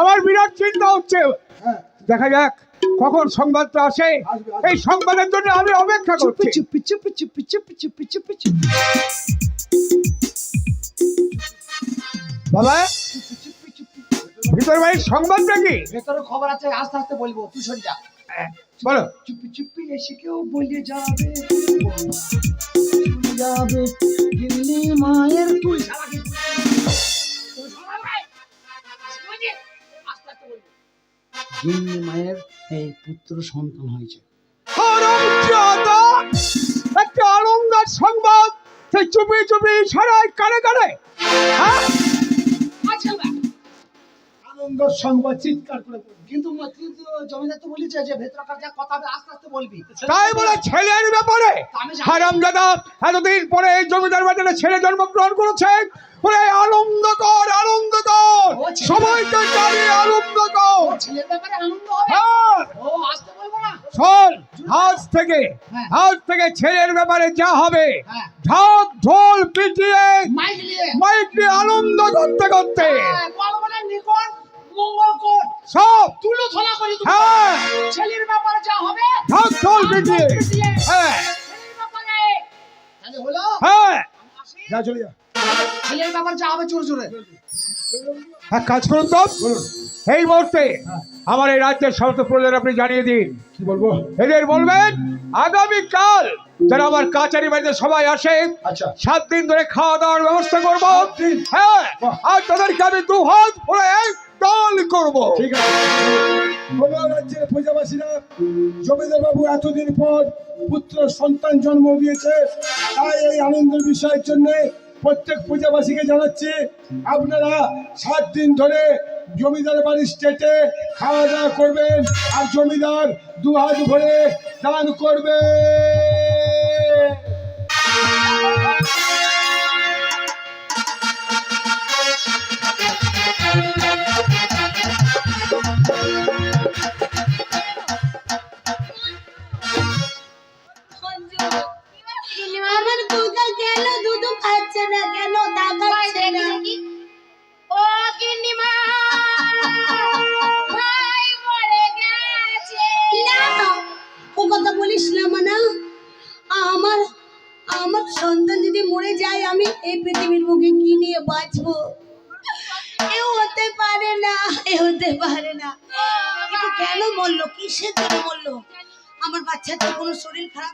আমার বিরাট চিন্তা হচ্ছে। হ্যাঁ। দেখা যাক কখন সংবাদটা আসে। এই সংবাদের জন্য আমি অপেক্ষা করছি। বাবা ভিতর বাড়ির সংবাদটা কি ভেতরে খবর আছে আস্তে আস্তে বলব তুই শোন যা। বলো। চুপি চুপি এসে কেউ বলে যাবে। যাবে দিল্লি মায়ের তুই। মায়ের এই পুত্র সন্তান হয়েছে! একটা আনন্দের সংবাদ। সেই চুপি চুপি সারাই কানে কানে। হ্যাঁ? আনন্দ সংবাদ চিৎকার করে কিন্তু জমিদার তো বলেছে যে ভেতরকার যা কথা আস্তে আস্তে বলবি। তাই বলে ছেলের ব্যাপারে। হারামজাদা এতদিন পরে এই জমিদার বাজারে ছেলে জন্মগ্রহণ করেছে ওরে আনন্দ কর আনন্দ কর সবাইকে জানিয়ে আনন্দ কর ছেলের ব্যাপারে আনন্দ হবে? হ্যাঁ। ও আসতে বলব না? শোন আজ থেকে হ্যাঁ। আজ থেকে ছেলের ব্যাপারে যা হবে হ্যাঁ। ঢাক ঢোল পিটিয়ে মাইক নিয়ে। আনন্দ করতে করতে। হ্যাঁ, নিকট মঙ্গল কর। সব। তুলো থলা করি তুমি। হ্যাঁ। ছেলের ব্যাপারে যা হবে ঢাক ঢোল পিটিয়ে পিটিয়ে। হ্যাঁ। ছেলের ব্যাপারে। তাহলে হলো হ্যাঁ। যা চলে যা। ছেলের ব্যাপারে যা হবে জোরে জোরে এক কাজ করুন তো। এই মুহূর্তে আমার এই রাজ্যের সমস্ত প্রজার আপনি জানিয়ে দিন। কি বলব? এদের বলবেন আগামীকাল যারা আমার কাচারি বাড়িতে সবাই আসে আচ্ছা। সাত দিন ধরে খাওয়া দাওয়ার ব্যবস্থা করব। হ্যাঁ। আর তাদেরকে আমি দু হাত ভরে দল করব। ঠিক আছে। রাজ্যের প্রজাবাসীরা জমিদার বাবু এতদিন পর পুত্র সন্তান জন্ম দিয়েছে, তাই এই আনন্দের বিষয়ের জন্য প্রত্যেক প্রজাবাসীকে জানাচ্ছি, আপনারা সাত দিন ধরে জমিদার বাড়ির স্টেটে খাওয়া দাওয়া করবেন, আর জমিদার দু হাত ভরে দান করবে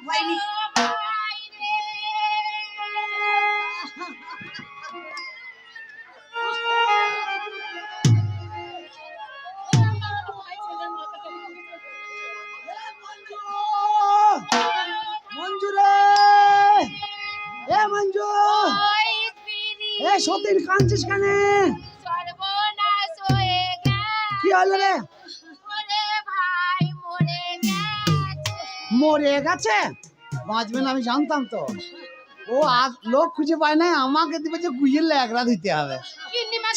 হয়নি ভাই রে মঞ্জু এ মঞ্জু! এ সতীন কাঁদছিস কেন? কি হলো রে? মরে গেছে। বাঁচবেন আমি জানতাম তো। ও আর লোক খুঁজে পায় না আমাকে দিবে যে গুইয়ের ল্যাগড়া দিতে হবে।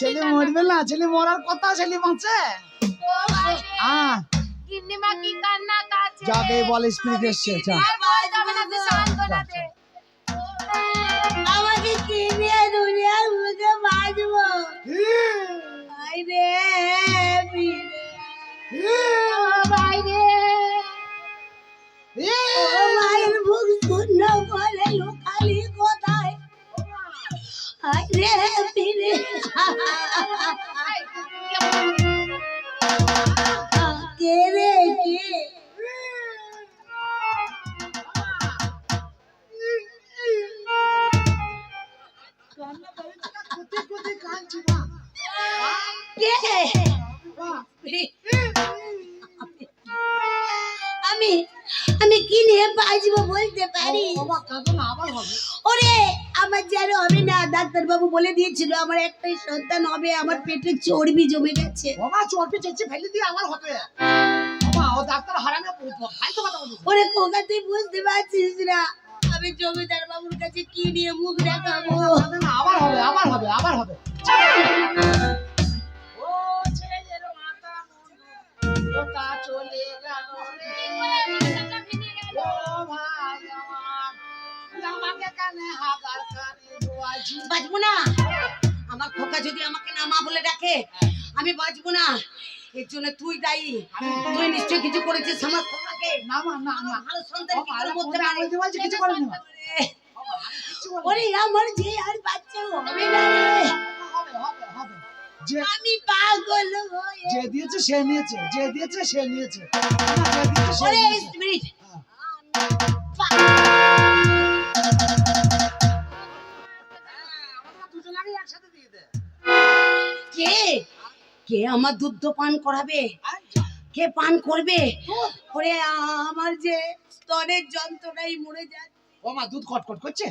ছেলে মরবে না ছেলে মরার কথা ছেলে বাঁচে। হ্যাঁ গিন্নিমা কি কান্না যাবে বল স্পিরিট এসছে না আমাকে কি নিয়ে দুনিয়ার বুকে বাঁচবো আই রে। ফিরে ও নিয়ে বলতে পারি। ওরে আমার যেন হবে না ডাক্তার বাবু বলে দিয়েছিল আমার একটাই সন্তান হবে আমার পেটে চর্বি জমে গেছে। বাবা চর্পি চেঁচে ফেলে দিয়ে আমার হবে। বাবা ও ডাক্তার হারামে ফালতু কথা বলছিস ওরে কোকা তুই বুঝতে পারছিস না। আমি জমিদার বাবুর কাছে কি নিয়ে মুখ দেখাবো? আবার হবে আবার হবে আবার হবে। ও ছেলের মাথা ওটা চলে গেল। বাঁচবো না? আমার খোকা যদি আমাকে না মা বলে ডাকে আমি বাঁচবো না। এর জন্য তুই দায়ী। তুই নিশ্চয়ই কিছু করেছিস আমার খোকাকে? না মা না না। ভালো সন্তান কি করে। আমি পারে? কিছু করিনি ওরে আমার যে আর বাচ্চা হবে না। হবে হবে হবে যে আমি পাগল হয়ে যে দিয়েছে সে নিয়েছে। যে দিয়েছে সে ওরে নিয়েছে। কে? কে আমার দুধ পান করাবে? কে পান করবে? ওরে আমার যে স্তনের যন্ত্রণাই মরে যাচ্ছে ও মা দুধ কটকট করছে?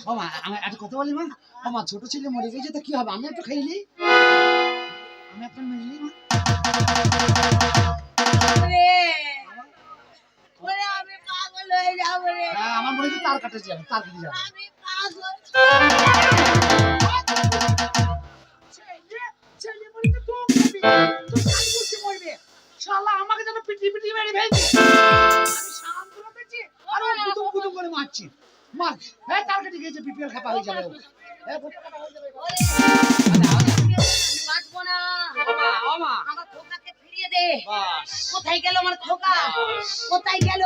ও মা আমি একটা কথা বলি মা। ও মা ছোট ছেলে মরে গেছে তো কি হবে? আমি একটু খাইলি আমি একটা মেলি মা ওরে আমি পাগল হয়ে যাব রে হ্যাঁ, আমার মনে হচ্ছে তার কাটে যাবে তার কেটে যাবে। আমি পাগল। ছেলে মরে তো তো মরবে তো কাজ করতে মরবে। শালা আমাকে যেন পিটি পিটি মেরে ফেলছে। আমি শান্ত রেখেছি আর ও গুদুম গুদুম করে মারছি। মার। হ্যাঁ তার কাছে গিয়েছে বিপিএল খাপা হয়ে যাবে হ্যাঁ ভোটে খাপা হয়ে যাবে বাঁচবো না। ওমা, ওমা। আমার খোকাকে ফিরিয়ে দে। কোথায় গেল আমার খোকা? কোথায় গেল?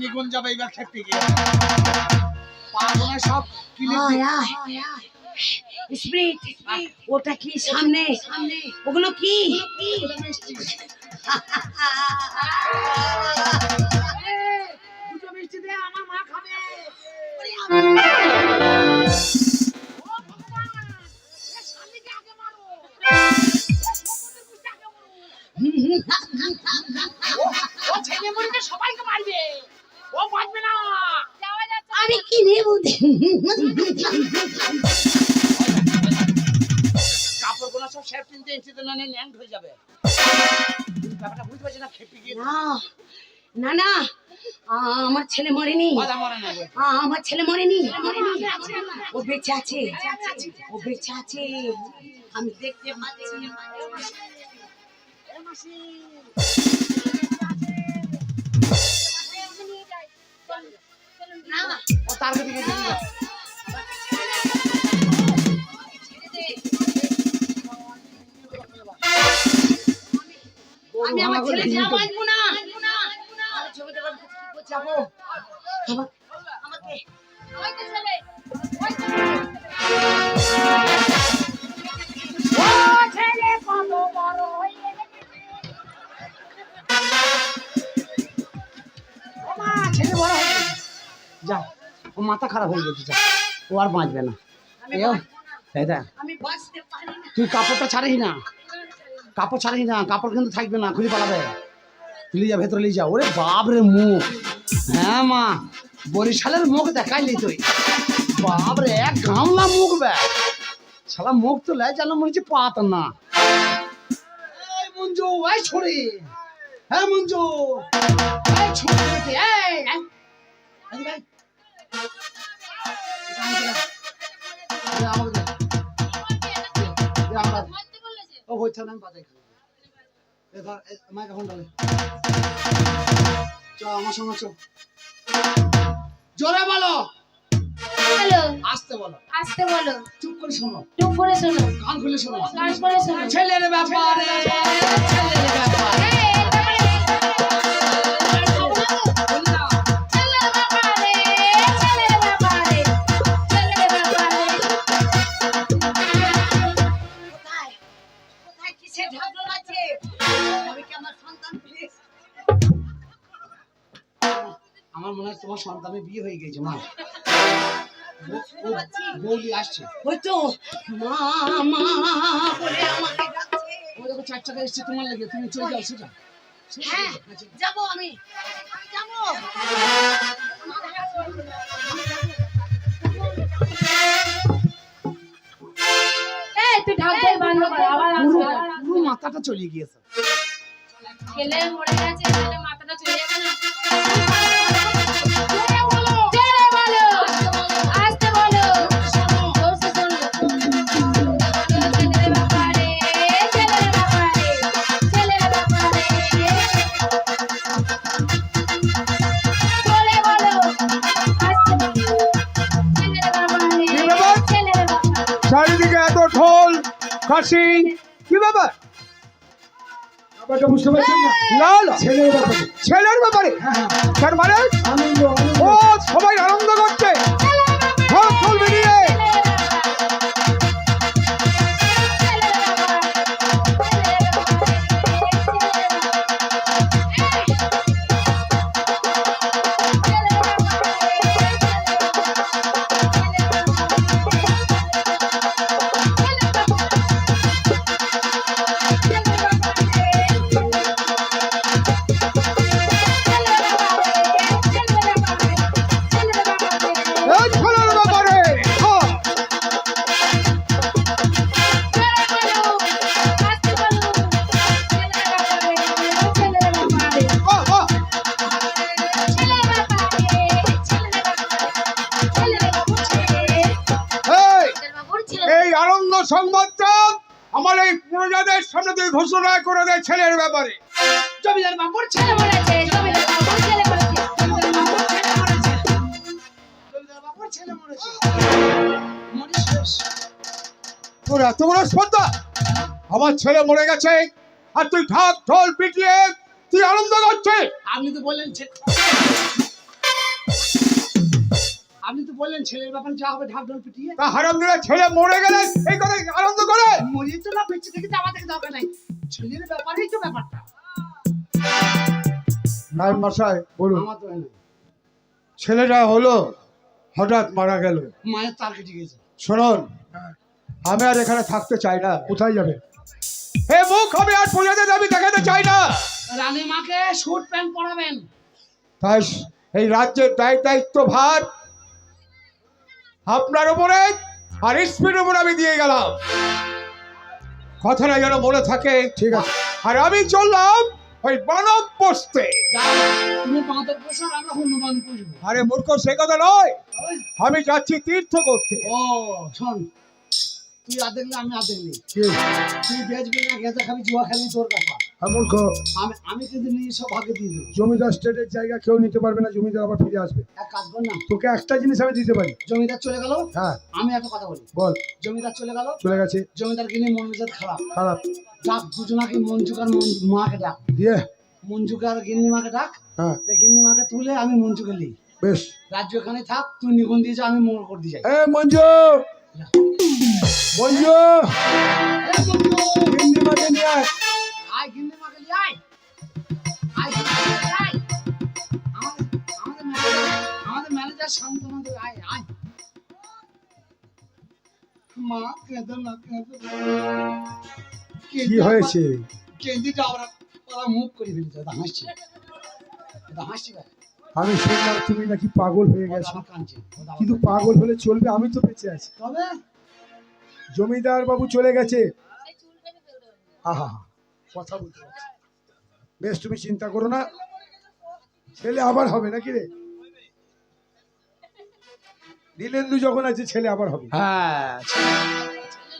নিগুন যাবে এবার খেপে গিয়ে। পাগলা সব কিলে আয়, আয়। ওটা কি সামনে? ওগুলো কি? দুটো মিষ্টি দে আমার মা খাবে ও ছেলে সবাইকে মারবে। ও বাঁচবে না। আমি কি নেব? কাপড়গুলো সব কিনতে হয়ে যাবে। ব্যাপারটা বুঝতে পারছি না খেপে গিয়ে না না আমার ছেলে মরেনি। আমার ছেলে মরেনি। ও বেঁচে আছে। ও বেঁচে আছে। আমি দেখতে পাচ্ছি। আমি আমার ছেলে যা বাঁচবো না করে যাব আমার- আমাকে ছেলে ছেলে বড় হয়ে। যা ও মাথা খারাপ হয়ে গেছে ও আর বাঁচবে না। তুই কাপড়টা ছাড়িস না। কাপড় ছাড়িস না। কাপড় কিন্তু থাকবে না। খুলে পালাবে। তুলে যা ভেতরে নিয়ে যা ওরে বাপ রে মুখ। হ্যাঁ মা। বরিশালের মুখ দেখাইলি তুই। বাপ রে এক গামলা মুখ বে। শালা মুখ তো লাই জানো মনে হচ্ছে পাত না। এই মঞ্জু এই ছড়ি হ্যাঁ মঞ্জু। হচ্ছে না আমি বাজাই খাই এবার মাইক্রোফোন ডালে। চ আমার সঙ্গে চ জোরে বলো। হ্যালো আসতে বলো। আসতে বলো। চুপ করে শোনো। চুপ করে শোনো। কান খুলে শোনো। কান খুলে শোনো। ছেলের ব্যাপারে ছেলের ব্যাপারে। সন্তানের বিয়ে হয়ে গেছে মা। বৌদি আসছে। ওই তো। মা মা। বলে আমাকে ডাকছে ও দেখো চার চাকা এসছে তোমার লেগে। তুমি চলে যাও সেটা। হ্যাঁ যাব আমি। আমি যাব। এই, তুই ঢাক দিয়ে বন্ধ কর, আবার আসবে। পুরো মাথাটা চলে গিয়েছে। ছেলে মরে গেছে, কাশি কি ব্যাপার? ছেলের ব্যাপারে। ছেলের ব্যাপারে? তার মানে? আনন্দ আনন্দ। ও সবাই আনন্দ করছে। ঘোষণা করে দেয় ছেলের ব্যাপারে। জমিদার বাবুর ছেলে জমিদার বাবুর ছেলে মরেছে মরে শেষ। তোর এত বড় স্পর্ধা আমার ছেলে মরে গেছে আর তুই ঢাক ঢোল পিটিয়ে তুই আনন্দ করছিস? আপনি তো বললেন আপনি তো বললেন ছেলের ব্যাপারে যা হবে ঢাক ঢোল পিটিয়ে। তা হারাম দিলে ছেলে মরে গেলে এই কথা আনন্দ করে? মরিয়ে তো না বেঁচে থেকে যাওয়া থেকে দরকার নাই। ছেলের ব্যাপারেই তো ব্যাপারটা। নাইম মশাই বলুন। আমার তো হয় ছেলেটা হলো হঠাৎ মারা গেল। মায়ের তার কেটে গেছে শুনুন আমি আর এখানে থাকতে চাই না কোথায় যাবে? হে মুখ আমি আর প্রজাদের আমি দেখাতে চাই না। রানী মাকে স্যুট প্যান্ট পরাবেন। তাই এই রাজ্যের দায় দায়িত্ব ভার আপনার উপরে আর স্পিড উপর আমি দিয়ে গেলাম। কথাটা যেন মনে থাকে। ঠিক আছে। আর আমি চললাম ওই মানব পুষবো আরে মূর্খ সে কথা নয়। আমি যাচ্ছি তীর্থ করতে। ও শোন। তুই আর দেখলে আমি কি তুই বেচবি না গেঁজা খাবি জুয়া খাবি তোর ব্যাপার মূর্খ আমি আমি কিন্তু নিয়ে সব ভাগে দিয়ে দেবো। জমিদার স্টেটের জায়গা কেউ নিতে পারবে না জমিদার আবার ফিরে আসবে। এক কাজ কর না। তোকে একটা জিনিস আমি দিতে পারি। জমিদার চলে গেল? হ্যাঁ। আমি একটা কথা বলি। বল। জমিদার চলে গেল? চলে গেছে। জমিদার কিনে মন মেজাজ খারাপ। খারাপ। ডাক দুজনাকে মঞ্জুকার মাকে ডাক। দিয়ে? মঞ্জুকার গিন্নি মাকে ডাক। হ্যাঁ। গিন্নি মাকে তুলে আমি মঞ্জুকে নিই। বেশ। রাজ্য এখানে থাক তুই নিগুন দিয়ে যা আমি মোড় করে দিয়ে যাই। এ মঞ্জু! মঞ্জু! হিন্দি মাকে নিয়ে কি কেঁদে হয়েছে? কেঁদিটা আমরা ওরা মুখ করে ফেলছে ওটা হাসছে। ওটা হাসছে আমি শুনলাম তুমি নাকি পাগল হয়ে গেছো। কিন্তু পাগল হলে চলবে আমি তো বেঁচে আছি। তবে? জমিদার বাবু চলে গেছে। আহা কথা বলতে পারছি। বেশ তুমি চিন্তা করো না। ছেলে আবার হবে নাকি রে? নীলেন্দু যখন আছে ছেলে আবার হবে। হ্যাঁ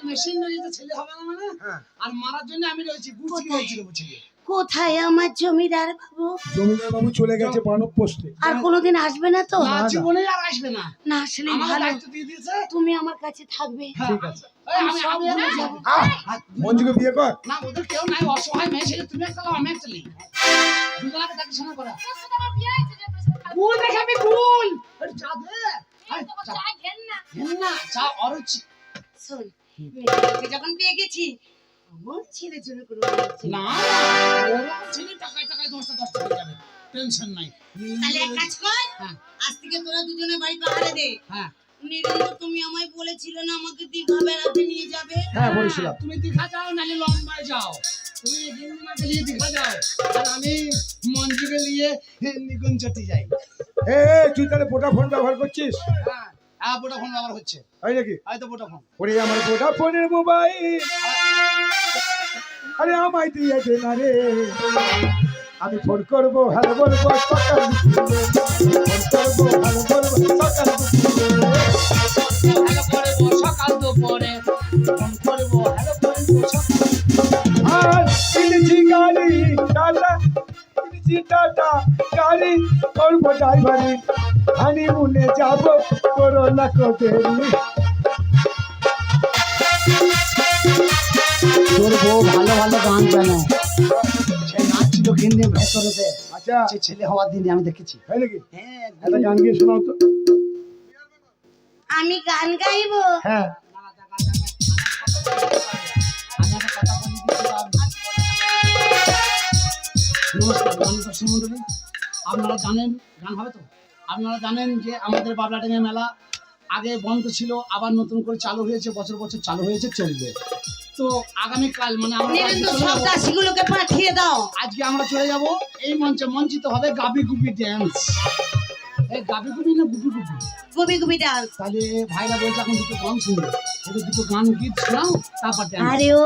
মেশিন রয়েছে ছেলে হবে না মানে? হ্যাঁ। আর মারার জন্য আমি রয়েছি বুঝছি রয়েছি রে কোথায় আমার জমিদার বাবু? জমিদার বাবু চলে গেছে পোস্টে। আর কোনোদিন আসবে না তো? না না। জীবনে আর আসবে না। না আসলে ভালো। দায়িত্ব দিয়ে দিয়েছে। তুমি আমার কাছে থাকবে। হ্যাঁ। ঠিক আছে। মঞ্জুকে বিয়ে কর। না ওদের কেউ নাই অসহায় মেয়ে ছেলে তুমি একটা আমি একটা লি দুজনকে দেখে শোনা করা? কুল দেখাবি কুল আরে চা দে। চা। ঘেন না। চা অরুচি। শোন মেয়েটাকে যখন পেয়ে গেছি আমার ছেলে জন্য কোনো না ছেলে টাকায় টাকায় দশটা দশটা হয়ে যাবে। টেনশন নাই। তাহলে এক কাজ কর হ্যাঁ। আজ থেকে তোরা দুজনে বাড়ি পাহাড়ে দে। হ্যাঁ। নিরঞ্জন তুমি আমায় বলেছিলে না আমাকে দীঘা বেড়াতে নিয়ে যাবে? হ্যাঁ বলেছিলাম। তুমি দীঘা যাও নালে লম্বায় যাও। তুমি হিন্দিমাকে নিয়ে দীঘা যাও। আর আমি মঞ্জুকে নিয়ে যাই। এ তুই তাহলে ফোন ব্যবহার করছিস? হ্যাঁ হ্যাঁ ফোন ব্যবহার হচ্ছে। তাই নাকি? হয়তো বোটা ফোন ওরে আমার ফোনের মোবাইল। আরে আমায় দিয়ে দে না রে। আমি ফোন করব হ্যালো বলব সকাল ফোন করব হ্যালো বলব সকাল করে করে টাটা গাড়ি করব ড্রাইভারি হানিমুনে যাব করোনা কো দেরি তোর বউ ভালো ভালো গান জানে সে নাচছিল কিন্তু ভেতরেতে আচ্ছা ছেলে হওয়ার দিনে আমি দেখেছি। নাকি? হ্যাঁ গান গিয়ে শোনাও তো। আমি গান গাইবো? হ্যাঁ। আপনারা জানেন গান হবে তো? আপনারা জানেন যে আমাদের বাবলাডাঙ্গা মেলা আগে বন্ধ ছিল আবার নতুন করে চালু হয়েছে বছর বছর চালু হয়েছে চলবে। তো আগামীকাল মানে আমরা পাঠিয়ে দাও। আজকে আমরা চলে যাব এই মঞ্চে মঞ্চিত হবে গাবি গুবি ড্যান্স এই গাবি গুবি না গুবি গুবি গুবি গুবি ডান্স তাহলে ভাইরা বলছে এখন দুটো গান শুনবে। এবার দুটো গান গীত শোনাও তারপর আরে ও।